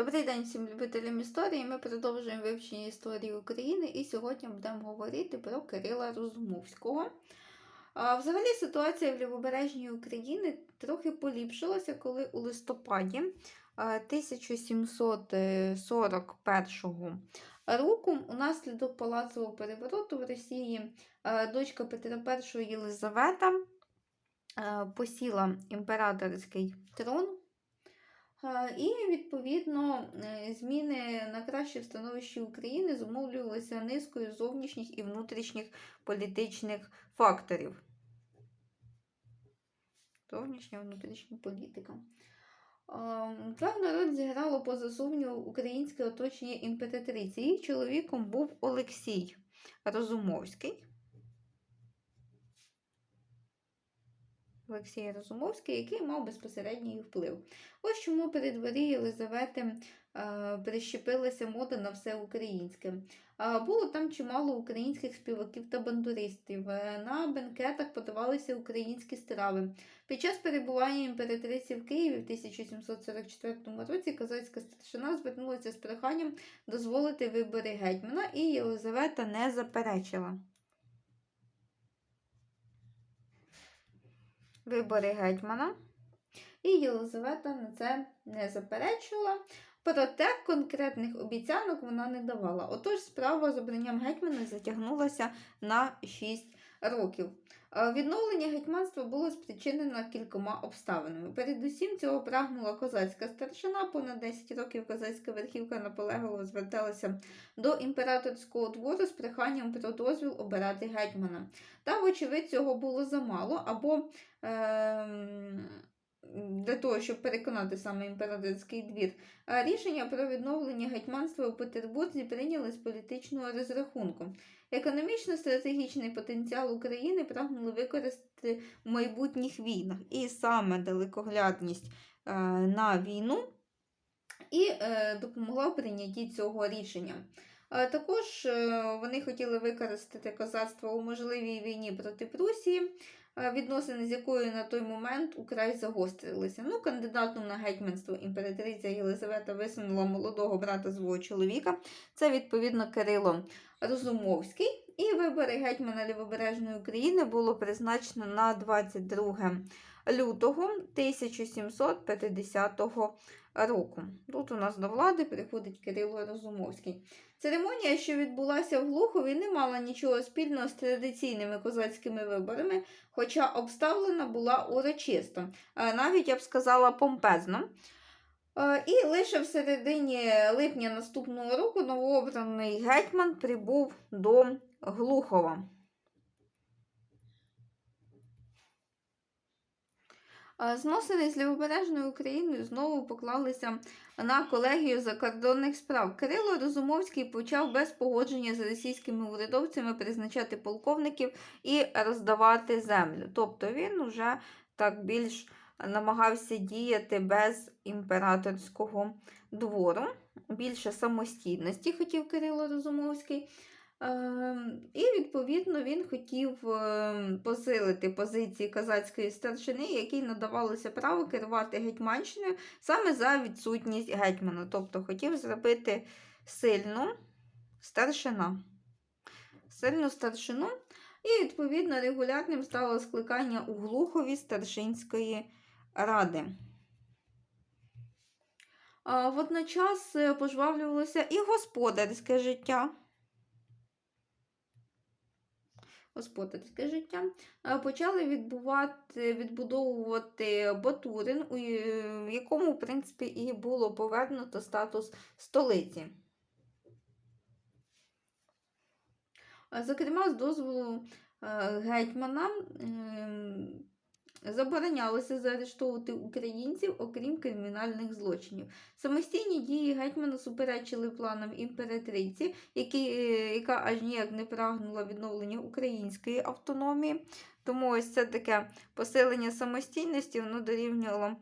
Добрий день всім любителям історії. Ми продовжуємо вивчення історії України і сьогодні будемо говорити про Кирила Розумовського. Взагалі ситуація в Лівобережній Україні трохи поліпшилася, коли у листопаді 1741 року унаслідок палацового перевороту в Росії дочка Петра І Єлизавета посіла імператорський трон. А, І, відповідно, е, зміни на краще в становищі України зумовлювалися низкою зовнішніх і внутрішніх політичних факторів. Зовнішня внутрішня політика. А, Певну роль зіграло поза сумніву українське оточення імператриці. Її чоловіком був Олексій Розумовський. Олексій Розумовський, який мав безпосередній вплив. Ось чому при дворі Єлизавети е, прищепилася мода на все українське. Е, було там чимало українських співаків та бандуристів. Е, на бенкетах подавалися українські страви. Під час перебування імператриці в Києві в 1744 році козацька старшина звернулася з проханням дозволити вибори гетьмана, і Єлизавета не заперечила. Вибори гетьмана, і Єлизавета на це не заперечувала. Проте конкретних обіцянок вона не давала. Отож, справа з обранням гетьмана затягнулася на 6 років. Е, Відновлення гетьманства було спричинено кількома обставинами. Передусім цього прагнула козацька старшина. Понад 10 років козацька верхівка наполегливо зверталася до імператорського двору з проханням про дозвіл обирати гетьмана. Та, вочевидь, цього було замало, або ем, для того, щоб переконати саме імператорський двір, рішення про відновлення гетьманства у Петербурзі прийняли з політичного розрахунку. Економічно-стратегічний потенціал України прагнули використати в майбутніх війнах, і саме далекоглядність е, на війну і е, допомогла в прийнятті цього рішення. Е, Також вони хотіли використати козацтво у можливій війні проти Прусії, відносини з якою на той момент украй загострилися. Ну, кандидатом на гетьманство імператриця Єлизавета висунула молодого брата свого чоловіка. Це відповідно Кирило Розумовський. І вибори гетьмана Лівобережної України було призначено на 22 лютого 1750 року. Тут у нас до влади приходить Кирило Розумовський. Церемонія, що відбулася в Глухові, не мала нічого спільного з традиційними козацькими виборами, хоча обставлена була урочисто, а навіть я б сказала помпезно. Е, І лише в середині липня наступного року новообраний гетьман прибув до Глухова. Е, Зносини з Лівобережною Україною знову поклалися на колегію закордонних справ. Кирило Розумовський почав без погодження з російськими урядовцями призначати полковників і роздавати землю. Тобто він вже так більш намагався діяти без імператорського двору. Більше самостійності хотів Кирило Розумовський. Ем, І, відповідно, він хотів ем, посилити позиції казацької старшини, якій надавалося право керувати Гетьманщиною саме за відсутність гетьмана. Тобто хотів зробити сильну старшина. Сильну старшину. І, відповідно, регулярним стало скликання у Глухові старшинської ради. Водночас е, пожвавлювалося і господарське життя. Господарське життя Е, почали відбувати, відбудовувати Батурин, у е, якому, в принципі, і було повернуто статус столиці. Зокрема, з дозволу гетьмана заборонялося заарештовувати українців, окрім кримінальних злочинів. Самостійні дії гетьмана суперечили планам імператриці, які, е, яка аж ніяк не прагнула відновлення української автономії. Тому ось це таке посилення самостійності, воно дорівнювало е,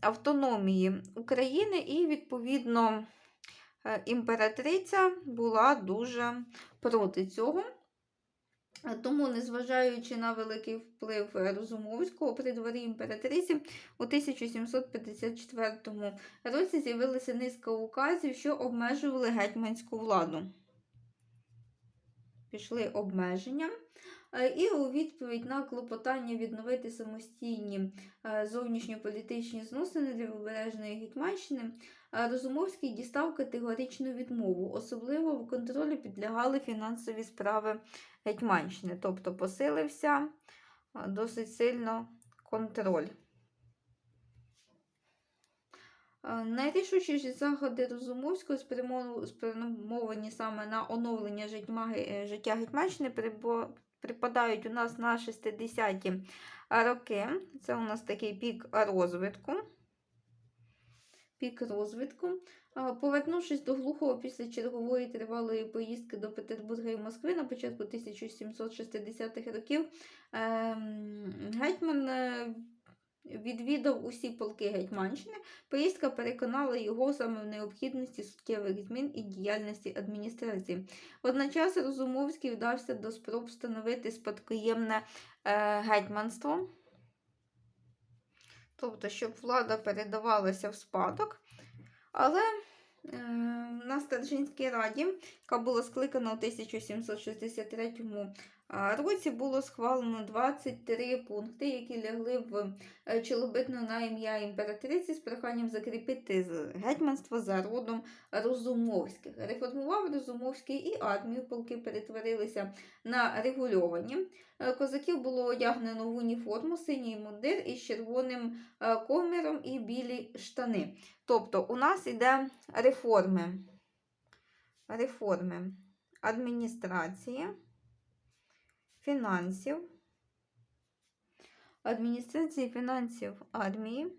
автономії України і, відповідно, е, імператриця була дуже проти цього. Е, Тому, незважаючи на великий вплив е, Розумовського при дворі імператриці, у 1754 році з'явилася низка указів, що обмежували гетьманську владу. Пішли обмеження. Е, І у відповідь на клопотання відновити самостійні зовнішньополітичні зносини для Лівобережної Гетьманщини, Розумовський дістав категоричну відмову. Особливо в контролі підлягали фінансові справи Гетьманщини, тобто посилився досить сильно контроль. Найрішучіші заходи Розумовського спрямовані саме на оновлення е, життя Гетьманщини припадають у нас на 60-ті роки. Це у нас такий пік розвитку. Пік розвитку. Повернувшись до Глухого після чергової тривалої поїздки до Петербурга і Москви на початку 1760-х років, ем, гетьман е, відвідав усі полки Гетьманщини. Поїздка переконала його саме в необхідності суттєвих змін і діяльності адміністрації. Водночас Розумовський вдався до спроб встановити спадкоємне е, гетьманство, тобто, щоб влада передавалася в спадок. Але е, на Старжинській раді, яка була скликана у 1763 а, році, було схвалено 23 пункти, які лягли в е, челобитну на ім'я імператриці з проханням закріпити гетьманство за родом Розумовських. Реформував Розумовський і армію, полки перетворилися на регульовані. Е, Козаків було одягнено в уніформу, синій мундир із червоним е, коміром і білі штани. Тобто у нас йде реформи, реформи адміністрації, фінансів, адміністрації фінансів армії.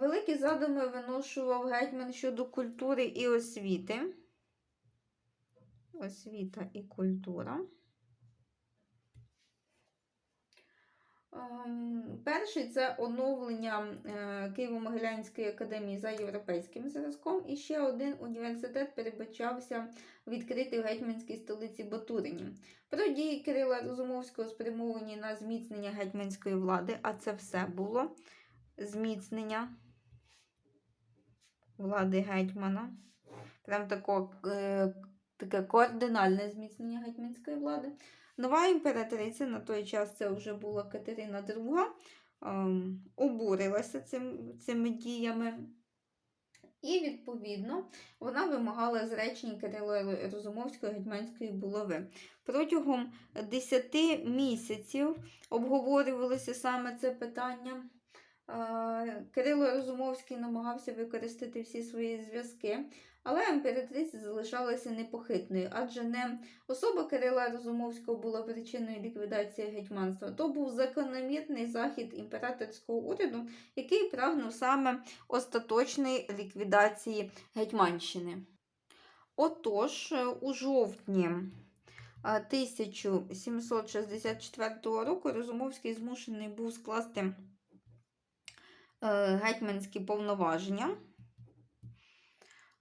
Великі задуми виношував гетьман щодо культури і освіти. Освіта і культура. Перший це оновлення е, Києво-Могилянської академії за європейським зразком. І ще один університет передбачався відкрити в гетьманській столиці Батурині. Про дії Кирила Розумовського спрямовані на зміцнення гетьманської влади, а це все було зміцнення влади гетьмана. Прям тако, е, таке координальне зміцнення гетьманської влади. Нова імператриця, на той час це вже була Катерина II, ем, обурилася цим, цими діями. І, відповідно, вона вимагала зречення Кирила Розумовської гетьманської булави. Протягом 10 місяців обговорювалося саме це питання. Кирило Розумовський намагався використати всі свої зв'язки, але імператриця залишалася непохитною, адже не особа Кирила Розумовського була причиною ліквідації гетьманства. То був закономірний захід імператорського уряду, який прагнув саме остаточної ліквідації Гетьманщини. Отож, у жовтні е, 1764 року Розумовський змушений був скласти гетьманські повноваження.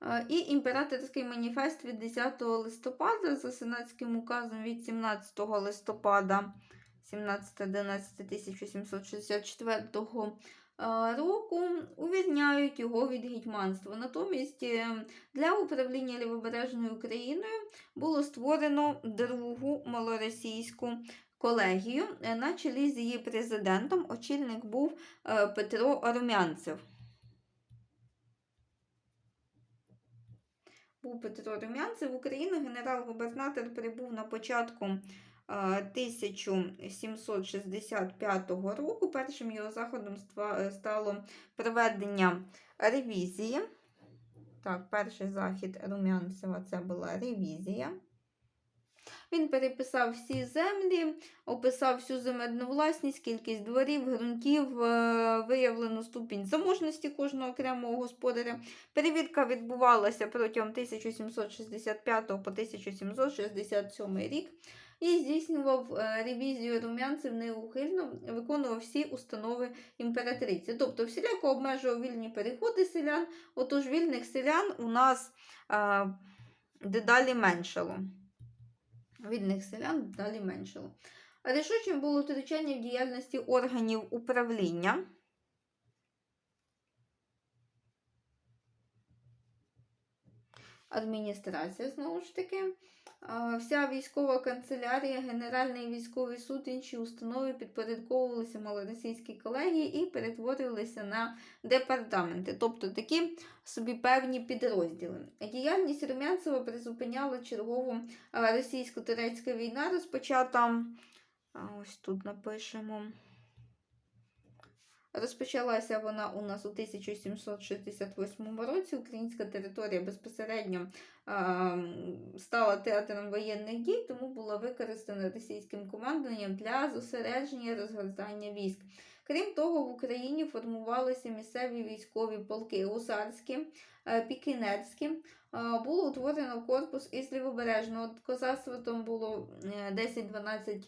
Е, І імператорський маніфест від 10 листопада за сенатським указом від 17 листопада 17.11.1764 е, року увільняють його від гетьманства. Натомість е, для управління Лівобережною Україною було створено другу малоросійську колегію. Е, На чолі з її президентом очільник був е, Петро Румянцев. був Петро Румянцев. В Україну генерал-губернатор прибув на початку е, 1765 року. Першим його заходом е, стало проведення ревізії. Так, перший захід Румянцева це була ревізія. Він переписав всі землі, описав всю земельну власність, кількість дворів, ґрунтів, е, виявлену ступінь заможності кожного окремого господаря. Перевірка відбувалася протягом 1765 по 1767 рік і здійснював е, ревізію румянців неухильно, виконував всі установи імператриці. Тобто всіляко обмежував вільні переходи селян, отож вільних селян у нас е, дедалі меншало. Вільних селян далі меншало. Рішучим було втручання в діяльності органів управління. Адміністрація, знову ж таки. Вся військова канцелярія, Генеральний військовий суд, інші установи підпорядковувалися малоросійській колегії і перетворювалися на департаменти, тобто такі собі певні підрозділи. Діяльність Румянцева призупиняла чергову російсько-турецька війна, розпочата. Ось тут напишемо. Розпочалася вона у нас у 1768 році. Українська територія безпосередньо стала театром воєнних дій, тому була використана російським командуванням для зосередження розгортання військ. Крім того, в Україні формувалися місцеві військові полки гусарські, е, пікінерські. Було утворено корпус із лівобережного козацтва, там було е, 10-12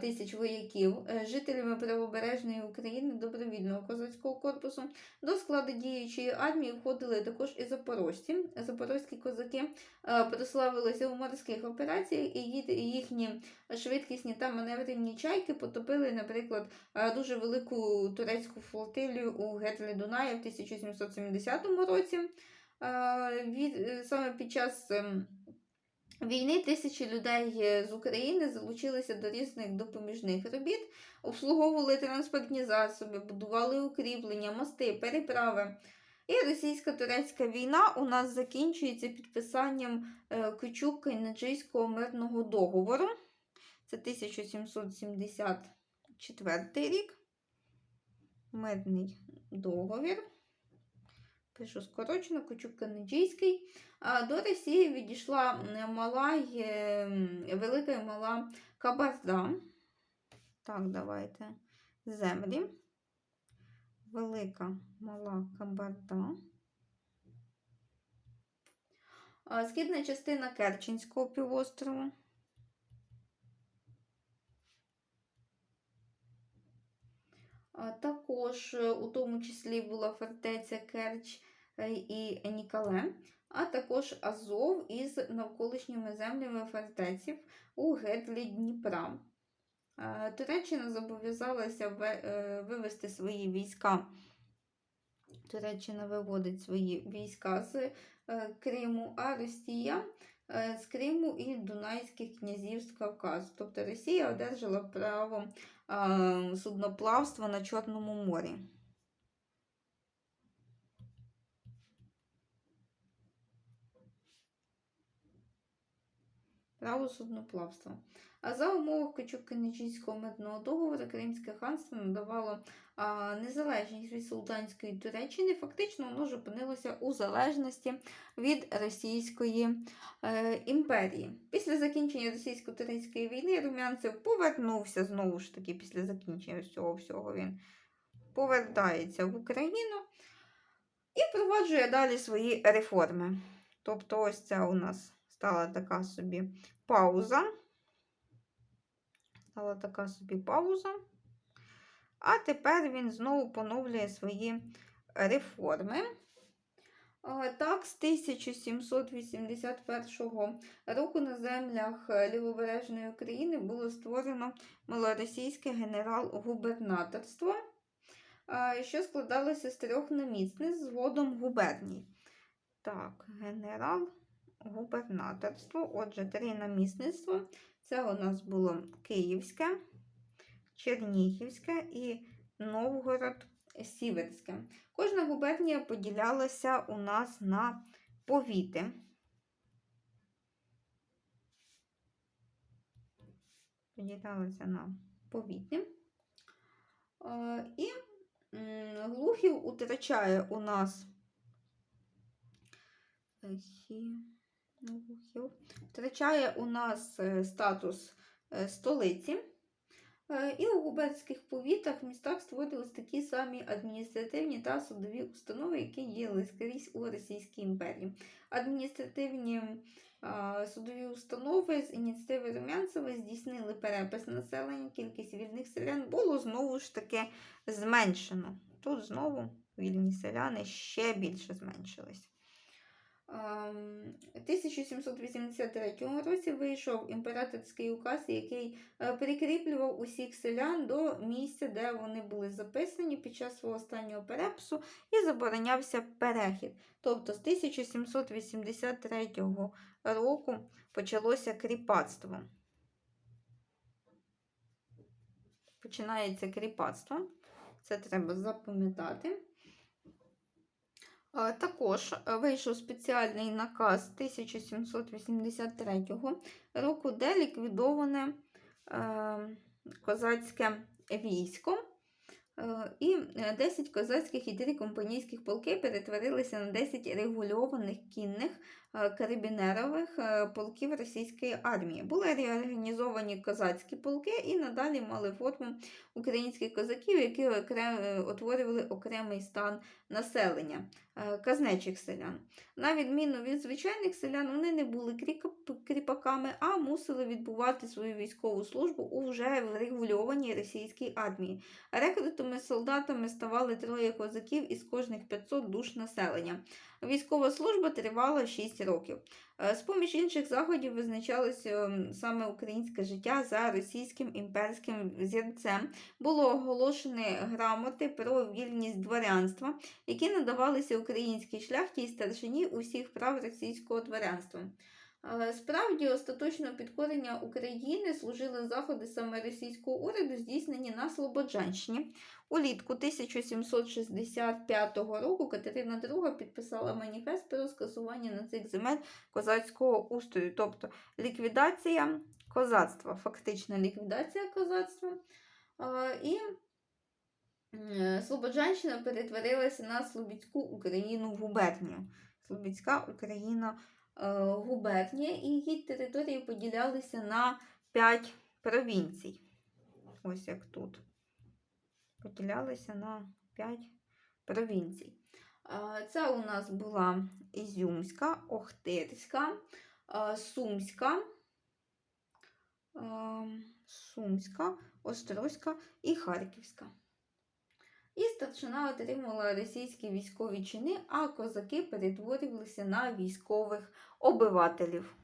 тисяч вояків. Е, Жителями правобережної України добровільного козацького корпусу до складу діючої армії входили також і запорожці. Запорозькі козаки е, прославилися у морських операціях, і їхні швидкісні та маневрені чайки потопили, наприклад, е, дуже велику турецьку флотилію у гетлі Дунаї в 1770 році. Е, від- е, Саме під час ем, війни тисячі людей е, з України залучилися до різних допоміжних робіт, обслуговували транспортні засоби, будували укріплення, мости, переправи. І російсько-турецька війна у нас закінчується підписанням е, Кючук-Кайнаджийського мирного договору. Це 1774 рік. Мирний договір. Пишу скорочено, Кучук-Канаджійський. До Росії відійшла мала велика і мала Кабарда. Так, давайте. Землі. Велика мала Кабарда. Східна частина Керченського півострову. Також е, у тому числі була фортеця Керч е, і Нікале, а також Азов із навколишніми землями фортеців у гетлі Дніпра. Туреччина зобов'язалася е, вивести свої війська. Туреччина виводить свої війська з Криму, а Росія з Криму і Дунайських князівств Кавказу. Тобто Росія одержала право е, судноплавства на Чорному морі. Право судноплавства. А за умовах Кочук-Кенічинського мирного договору Кримське ханство надавало а, незалежність від Султанської Туреччини. Фактично воно ж опинилося у залежності від Російської е, імперії. Після закінчення російсько-турецької війни Румянцев повернувся знову ж таки після закінчення всього всього він повертається в Україну і впроваджує далі свої реформи. Тобто, ось це у нас стала така собі пауза. Стала така собі пауза. А тепер він знову поновлює свої реформи. Так, з 1781 року на землях е, Лівобережної України було створено малоросійське генерал-губернаторство, що складалося з трьох намісниць згодом губерній. Так, генерал-губернаторство. Отже, три намісництва. Це у нас було Київське, Чернігівське і Новгород Сіверське. Кожна губернія поділялася у нас на повіти. Поділялася на повіти. Е, І Глухів утрачає у нас е, втрачає у нас е, статус е, столиці. Е, І у губернських повітах в містах створились такі самі адміністративні та судові установи, які діяли скрізь у Російській імперії. Адміністративні а, судові установи з ініціативи Румянцева здійснили перепис населення, кількість вільних селян було знову ж таки зменшено. Тут знову вільні селяни ще більше зменшились. Ем, У 1783 році вийшов імператорський указ, який е, прикріплював усіх селян до місця, де вони були записані під час свого останнього перепису, і заборонявся перехід. Тобто з 1783 року почалося кріпацтво. Починається кріпацтво. Це треба запам'ятати. Е, Також е, вийшов спеціальний наказ 1783 року, де ліквідоване е, козацьке військо. І е, 10 козацьких і 3 компанійських полки перетворилися на 10 регульованих кінних карабінерових е, полків російської армії. Були реорганізовані козацькі полки і надалі мали форму українських козаків, які е, утворювали окремий стан населення е, казнечих селян. На відміну від звичайних селян, вони не були кріпаками, а мусили відбувати свою військову службу у вже врегульованій російській армії. Рекрутами солдатами ставали троє козаків із кожних 500 душ населення. Військова служба тривала 6 років. Е, З-поміж інших заходів визначалося ем, саме українське життя за російським імперським зірцем. Було оголошені грамоти про вільність дворянства, які надавалися українській шляхті і старшині усіх прав російського дворянства. Е, Справді, остаточного підкорення України служили заходи саме російського уряду, здійснені на Слободжанщині. Улітку 1765 року Катерина II підписала маніфест про скасування на цих земель козацького устрою, тобто ліквідація козацтва, фактична ліквідація козацтва. Е, І е, Слободжанщина перетворилася на Слобідську Україну в губернію. Слобідська Україна губернія, і її території поділялися на 5 провінцій. Ось як тут. Поділялися на 5 провінцій. Е, Це у нас була Ізюмська, Охтирська, е, Сумська, е, Сумська, Острозька і Харківська. І старшина отримувала російські військові чини, а козаки перетворювалися на військових обивателів.